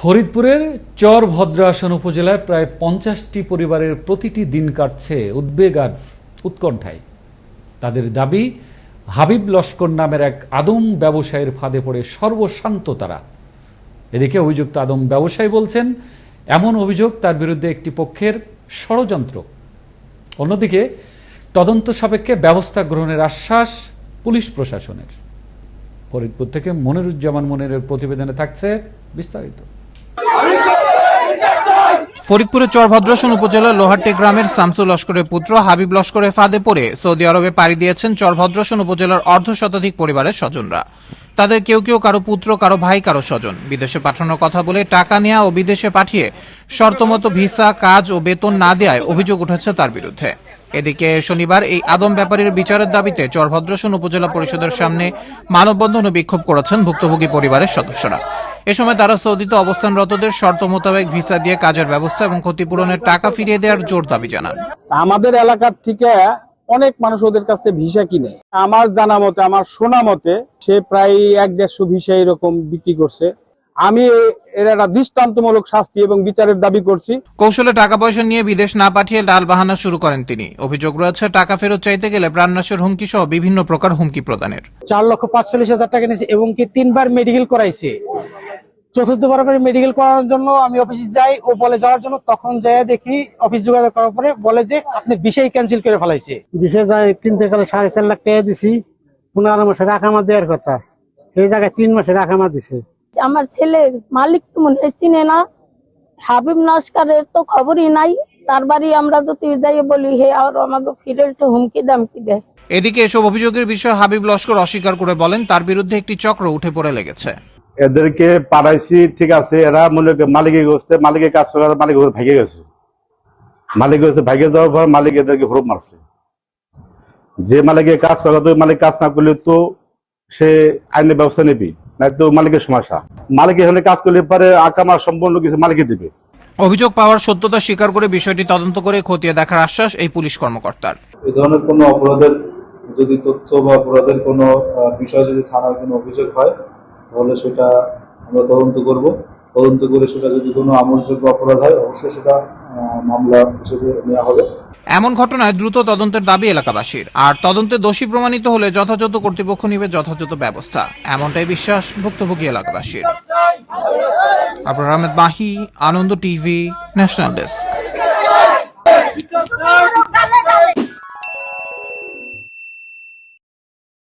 ফরিদপুরের চর ভদ্রাসন উপজেলায় প্রায় পঞ্চাশটি পরিবারের প্রতিটি দিন কাটছে উদ্বেগ আর উৎকণ্ঠায়। তাদের দাবি, হাবিব লস্কর নামের এক আদম ব্যবসায়ীর ফাঁদে পড়ে সর্বশান্ত তারা। এদিকে অভিযুক্ত আদম ব্যবসায়ী বলছেন, এমন অভিযোগ তার বিরুদ্ধে একটি পক্ষের ষড়যন্ত্র। অন্যদিকে, তদন্ত সাপেক্ষে ব্যবস্থা গ্রহণের আশ্বাস পুলিশ প্রশাসনের। ফরিদপুর থেকে মনিরুজ্জামান মনিরের প্রতিবেদনে থাকছে বিস্তারিত। ফরিদপুরের চরভদ্রাসন উপজেলার লোহারটে গ্রামের শামসুল লস্করের পুত্র হাবিব লস্করের ফাঁদে পড়ে সৌদি আরবে পাড়ি দিয়েছেন চরভদ্রাসন উপজেলার অর্ধ শতাধিক পরিবারের স্বজনরা। তাদের কেউ কেউ কারও পুত্র, কারও ভাই, কারও স্বজন। বিদেশে পাঠানোর কথা বলে টাকা নেওয়া ও বিদেশে পাঠিয়ে শর্তমতো ভিসা, কাজ ও বেতন না দেওয়ায় অভিযোগ উঠেছে তার বিরুদ্ধে। এদিকে শনিবার এই আদম ব্যাপারীর বিচারের দাবিতে চরভদ্রাসন উপজেলা পরিষদের সামনে মানববন্ধন ও বিক্ষোভ করেছেন ভুক্তভোগী পরিবারের সদস্যরা। এ সময় তারা সৌদিতে অবস্থানরতদের শর্ত মোতাবেক ভিসা দিয়ে কাজের ব্যবস্থা এবং ক্ষতিপূরণের টাকা ফিরিয়ে দেওয়ার জোর দাবি জানান। আমাদের এলাকার থেকে অনেক মানুষ ওদের কাছ থেকে ভিসা কিনে। আমার জানা মতে আমার শোনা মতে সে প্রায় এক দেড়শো ভিসা এরকম বিক্রি করছে। আমি এর একটা দৃষ্টান্তমূলক শাস্তি এবং বিচারের দাবি করছি। কৌশলে টাকা পয়সা নিয়ে বিদেশ না পাঠিয়ে ডাল বাহানা শুরু করেন তিনি। অভিযোগ রয়েছে টাকা ফেরত চাইতে গেলে প্রাণনাশের হুমকি সহ বিভিন্ন প্রকার হুমকি প্রদানের। চার লক্ষ পাঁচচল্লিশ হাজার টাকা নিয়েছে এবং কি তিনবার মেডিকেল করাইছে। চতুর্থবার করে মেডিকেল করার জন্য আমি অফিসে যাই ও বলে যাওয়ার জন্য তখন যাই দেখি অফিস যোগাযোগ করার পরে বলে যে আপনি বিষয় ক্যান্সেল করে ফেলাইছে। দেশে যাই কিনতে গেলে সাড়ে চার লাখ টাকা দিছি পনেরো মাসে রাখামা দেওয়ার কথা। এই জায়গায় তিন মাসে রাখামা দিছে। আমার ছেলের মালিক তো মনে হয় চিনে না। হাবিব নস্করের তো খবরই নাই। তার বাড়ি আমরা যদি যাই বলি হে আর আমাকে ফিরে একটু হুমকি দামকি দেয়। এদিকে এসব অভিযোগের বিষয়ে হাবিব লস্কর অস্বীকার করে বলেন তার বিরুদ্ধে একটি চক্র উঠে পড়ে লেগেছে। এদেরকে পাঠাইছি ঠিক আছে এরা মনে মালিকের গোস্তে মালিকের কাজ করে মালিক ভেঙে গেছে। মালিক হচ্ছে ভেঙে যাওয়ার পর মালিক এদেরকে হুরুপ মারছে। যে মালিকের কাজ করে তো মালিক কাজ না করলে তো সে আইনের ব্যবস্থা নেবে না তো মালিকের সমস্যা। মালিক এখানে কাজ করলে পরে আকামা সম্পূর্ণ কিছু মালিকে দিবে। অভিযোগ পাওয়ার সত্যতা স্বীকার করে বিষয়টি তদন্ত করে খতিয়ে দেখার আশ্বাস এই পুলিশ কর্মকর্তার। এই ধরনের কোনো অপরাধের যদি তথ্য বা অপরাধের কোনো বিষয় যদি থানায় কোনো অভিযোগ হয় তাহলে সেটা আমরা তদন্ত করব। তদন্ত করে সেটা যদি কোনো আমলযোগ্য অপরাধ হয়, অবশ্যই সেটা মামলা হিসেবে নেওয়া হবে। এমন ঘটনায় দ্রুত তদন্তের দাবি এলাকাবাসীর। আর তদন্তে দোষী প্রমাণিত হলে যথাযথ কর্তৃপক্ষ নিবে যথাযথ ব্যবস্থা। এমনটাই বিশ্বাস ভুক্তভোগী এলাকাবাসীর। Abrar Ahmed Mahi Ananda TV, national desk.